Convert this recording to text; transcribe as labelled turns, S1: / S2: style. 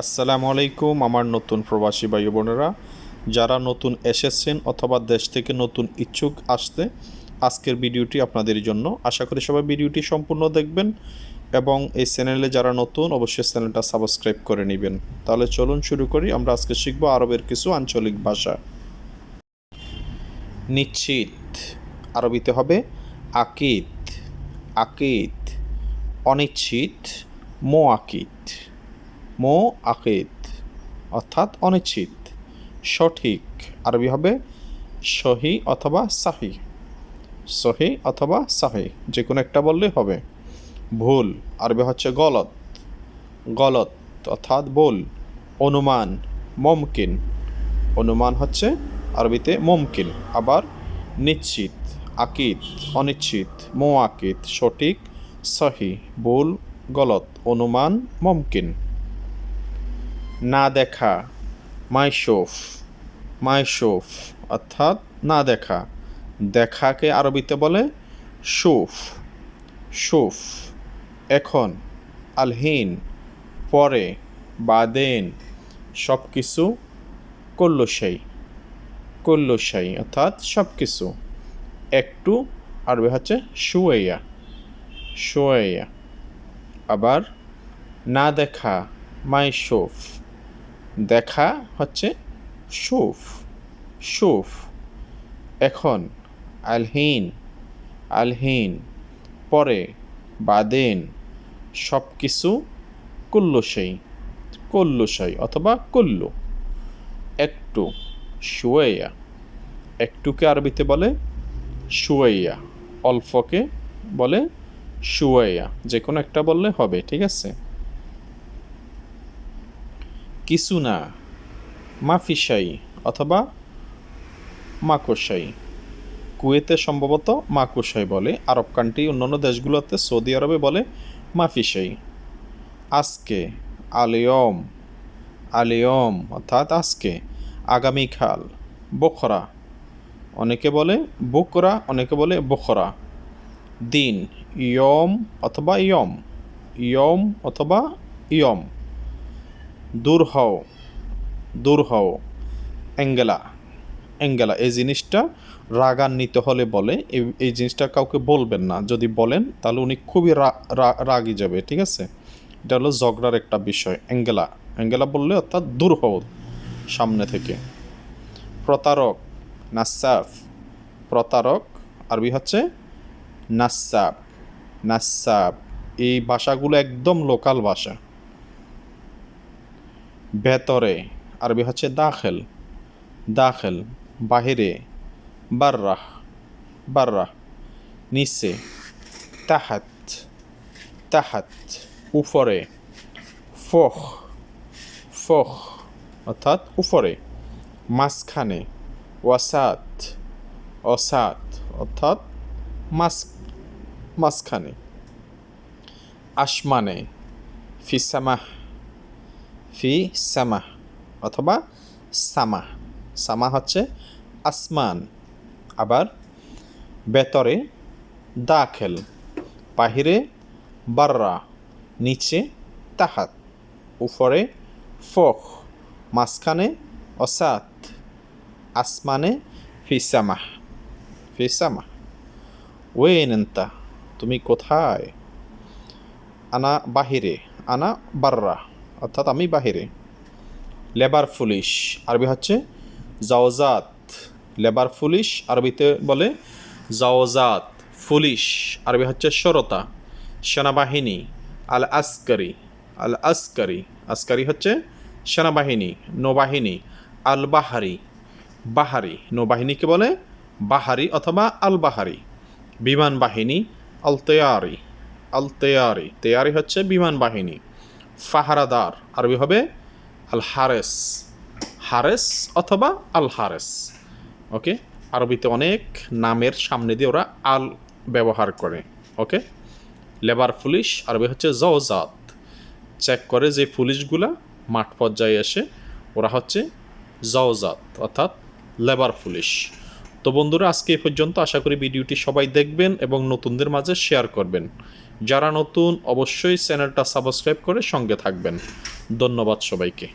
S1: আসসালামু আলাইকুম, আমার নতুন প্রবাসী ভাই বোনেরা। যারা নতুন এসেছেন অথবা দেশ থেকে নতুন ইচ্ছুক আসতে, আজকের ভিডিওটি আপনাদের জন্য। আশা করি সবাই ভিডিওটি সম্পূর্ণ দেখবেন এবং এই চ্যানেলে যারা নতুন, অবশ্যই চ্যানেলটা সাবস্ক্রাইব করে নেবেন। তাহলে চলুন শুরু করি, আমরা আজকে শিখব আরবের কিছু আঞ্চলিক ভাষা। নিশ্চিত, আরবিতে হবে আকিদ আকিদ অনিশ্চিত মো আকিদ মো আকিদ অর্থাৎ অনিশ্চিত, সঠিক। আরবি হবে সহি অথবা সাহি। সহি অথবা সাহি যে কোনো একটা বললেই হবে। ভুল, আরবি হচ্ছে গলত। গলত, অর্থাৎ ভুল। অনুমান, মমকিন। অনুমান হচ্ছে আরবিতে মমকিন, আবার নিশ্চিত, আকিদ, অনিশ্চিত মো আকিদ সঠিক, সহি, ভুল, গলত, অনুমান, মুমকিন। না দেখা মাইশোফ মাইশোফ অর্থাৎ না দেখা। দেখাকে আরবিতে বলে সুফ সুফ এখন, আলহীন, পরে, বাদেন সব কিছু করল সেই, অর্থাৎ সব কিছু একটু আরবি হচ্ছে শুয়াইয়া শুয়াইয়া আবার, না দেখা মাইশোফ দেখা হচ্ছে সুফ সুফ এখন আলহীন আলহীন, পরে বাদেন সব কিছু কুল্লু সেই কুল্লু সেই অথবা কুল্লু। একটু শুয়াইয়া একটুকে আরবিতে বলে শুয়াইয়া অল্পকে বলে শুয়াইয়া যে কোনো একটা বললে হবে, ঠিক আছে? কিছু না। মাফিসাই অথবা মাকোসাই। কুয়েতে সম্ভবত মাকুসাই বলে, আরব কান্ট্রি, অন্যান্য দেশগুলোতে সৌদি আরবে বলে মাফিসাই। আজকে, আলিয়ম আলিয়ম অর্থাৎ আজকে, আগামীকাল, বখরা। অনেকে বলে বকরা অনেকে বলে বখরা। দিন, ইয়ম অথবা ইয়ম। ইয়ম অথবা ইয়ম। দূর হও দূর হও। অ্যাঙ্গেলা অ্যাঙ্গেলা এই জিনিসটা রাগান্বিত হলে বলে, এই জিনিসটা কাউকে বলবেন না। যদি বলেন, তাহলে উনি খুবই রাগি যাবে, ঠিক আছে? এটা হলো ঝগড়ার একটা বিষয় অ্যাঙ্গেলা অ্যাঙ্গেলা বললে অর্থাৎ দূর হও, সামনে থেকে। প্রতারক, নাসাফ, প্রতারক, আরবি হচ্ছে নাসাব নাসাব এই ভাষাগুলো একদম লোকাল ভাষা। ভেতরে, আরবি হচ্ছে দাখেল দাখেল, বাহিরে, বার্রাহ বার্রাহ, নিচে, তাহাত তাহাত, উপরে, ফখ ফখ, অর্থাৎ উপরে, মাঝখানে, ওয়াসাত, অসাত, অর্থাৎ মাস মাঝখানে, আসমানে, ফিসামাহ ফি সামা অথবা সামা। সামা হচ্ছে আসমান। আবার ভেতরে দাখেল, বাহিরে বাররা, নিচে তাহাত, উপরে ফখ, মাঝখানে অসাত, আসমানে ফিসামা ফিসামা ওয়েনতা তুমি কোথায়? আনা বাহিরে, আনা বাররা। অর্থাৎ আমি বাহিরে। লেবার পুলিশ আরবি হচ্ছে জাওজাত। লেবার পুলিশ আরবিতে বলে জাওজাত পুলিশ আরবি হচ্ছে সরতা। সেনাবাহিনী আল আসকারি আল আসকারি আসকারি হচ্ছে সেনাবাহিনী, নৌবাহিনী আল বাহারি। বাহারি নৌবাহিনীকে বলে বাহারি অথবা আল বাহারি বিমান বাহিনী আল তেয়ারি আল তেয়ারি তেয়ারি হচ্ছে বিমান বাহিনী। ফাহারাদার। আরবি হবে আল হারেস হারেস অথবা আল হারেস ওকে? আরবিতে অনেক নামের সামনে দিয়ে ওরা আল ব্যবহার করে। ওকে? লেবার পুলিশ আরবি হচ্ছে জওজাত। চেক করে যে পুলিশগুলা মাঠ পর্যায়ে এসে ওরা হচ্ছে জওজাত, অর্থাৎ লেবার পুলিশ তো বন্ধুরা, আজকে এ পর্যন্ত আশা করি ভিডিওটি সবাই দেখবেন এবং নতুনদের মাঝে শেয়ার করবেন। যারা নতুন অবশ্যই চ্যানেলটা সাবস্ক্রাইব করে সঙ্গে থাকবেন। ধন্যবাদ সবাইকে।